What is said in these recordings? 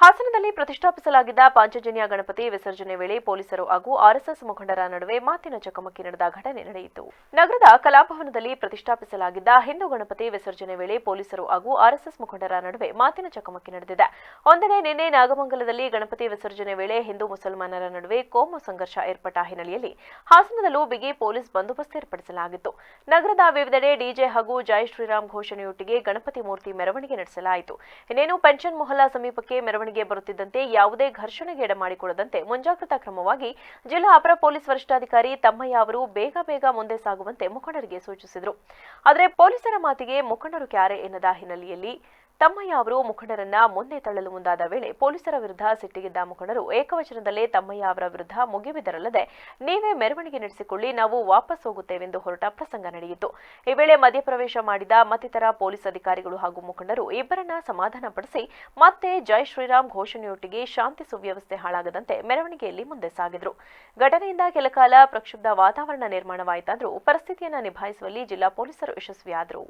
ಹಾಸನದಲ್ಲಿ ಪ್ರತಿಷ್ಠಾಪಿಸಲಾಗಿದ್ದ ಪಾಂಚಜನ್ಯ ಗಣಪತಿ ವಿಸರ್ಜನೆ ವೇಳೆ ಪೊಲೀಸರು ಹಾಗೂ ಆರ್ಎಸ್ಎಸ್ ಮುಖಂಡರ ನಡುವೆ ಮಾತಿನ ಚಕಮಕಿ ನಡೆದ ಘಟನೆ ನಡೆಯಿತು. ನಗರದ ಕಲಾಭವನದಲ್ಲಿ ಪ್ರತಿಷ್ಠಾಪಿಸಲಾಗಿದ್ದ ಹಿಂದೂ ಗಣಪತಿ ವಿಸರ್ಜನೆ ವೇಳೆ ಪೊಲೀಸರು ಹಾಗೂ ಆರ್ಎಸ್ಎಸ್ ಮುಖಂಡರ ನಡುವೆ ಮಾತಿನ ಚಕಮಕಿ ನಡೆದಿದೆ. ಒಂದೆಡೆ ನಿನ್ನೆ ನಾಗಮಂಗಲದಲ್ಲಿ ಗಣಪತಿ ವಿಸರ್ಜನೆ ವೇಳೆ ಹಿಂದೂ ಮುಸಲ್ಮಾನರ ನಡುವೆ ಕೋಮು ಸಂಘರ್ಷ ಏರ್ಪಟ್ಟ ಹಿನ್ನೆಲೆಯಲ್ಲಿ ಹಾಸನದಲ್ಲೂ ಬಿಗಿ ಪೊಲೀಸ್ ಬಂದೋಬಸ್ತ್ ಏರ್ಪಡಿಸಲಾಗಿತ್ತು. ನಗರದ ವಿವಿಧೆಡೆ ಡಿಜೆ ಹಾಗೂ ಜೈ ಶ್ರೀರಾಮ್ ಘೋಷಣೆಯೊಟ್ಟಿಗೆ ಗಣಪತಿ ಮೂರ್ತಿ ಮೆರವಣಿಗೆ ನಡೆಸಲಾಯಿತು. ಇನ್ನೇನು ಪೆನ್ಷನ್ ಮೊಹಲ್ಲಾ ಸಮೀಪಕ್ಕೆ ಮೆರವಣಿಗೆ ಬರುತ್ತಿದ್ದಂತೆ ಯಾವುದೇ ಘರ್ಷಣೆಗೆ ಎಡಮಾಡಿಕೊಳ್ಳದಂತೆ ಮುಂಜಾಗ್ರತಾ ಕ್ರಮವಾಗಿ ಜಿಲ್ಲಾ ಅಪರ ಪೊಲೀಸ್ ವರಿಷ್ಠಾಧಿಕಾರಿ ತಮ್ಮಯ್ಯ ಅವರು ಬೇಗ ಬೇಗ ಮುಂದೆ ಸಾಗುವಂತೆ ಮುಖಂಡರಿಗೆ ಸೂಚಿಸಿದರು. ಆದರೆ ಪೊಲೀಸರ ಮಾತಿಗೆ ಮುಖಂಡರು ಕ್ಯಾರೆ ಎನ್ನದ ಹಿನ್ನೆಲೆಯಲ್ಲಿ ತಮ್ಮಯ್ಯ ಅವರು ಮುಖಂಡರನ್ನ ಮುಂದೆ ತಳ್ಳಲು ಮುಂದಾದ ವೇಳೆ ಪೊಲೀಸರ ವಿರುದ್ಧ ಸಿಟ್ಟಿಗಿದ್ದ ಮುಖಂಡರು ಏಕವಚನದಲ್ಲೇ ತಮ್ಮಯ್ಯ ಅವರ ವಿರುದ್ಧ ಮುಗಿಬಿದರಲ್ಲದೆ ನೀವೇ ಮೆರವಣಿಗೆ ನಡೆಸಿಕೊಳ್ಳಿ, ನಾವು ವಾಪಸ್ ಹೋಗುತ್ತೇವೆಂದು ಹೊರಟ ಪ್ರಸಂಗ ನಡೆಯಿತು. ಈ ವೇಳೆ ಮಧ್ಯಪ್ರವೇಶ ಮಾಡಿದ ಮತ್ತಿತರ ಪೊಲೀಸ್ ಅಧಿಕಾರಿಗಳು ಹಾಗೂ ಮುಖಂಡರು ಇಬ್ಬರನ್ನ ಸಮಾಧಾನಪಡಿಸಿ ಮತ್ತೆ ಜೈ ಶ್ರೀರಾಮ್ ಘೋಷಣೆಯೊಟ್ಟಿಗೆ ಶಾಂತಿ ಸುವ್ಯವಸ್ಥೆ ಹಾಳಾಗದಂತೆ ಮೆರವಣಿಗೆಯಲ್ಲಿ ಮುಂದೆ ಸಾಗಿದ್ರು. ಘಟನೆಯಿಂದ ಕೆಲಕಾಲ ಪ್ರಕ್ಷುಬ್ಧ ವಾತಾವರಣ ನಿರ್ಮಾಣವಾಯಿತಾದರೂ ಪರಿಸ್ಥಿತಿಯನ್ನು ನಿಭಾಯಿಸುವಲ್ಲಿ ಜಿಲ್ಲಾ ಪೊಲೀಸರು ಯಶಸ್ವಿಯಾದರು.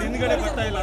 ಹಿಂದ್ಗಡೆ ಬರ್ತಾ ಇಲ್ಲ.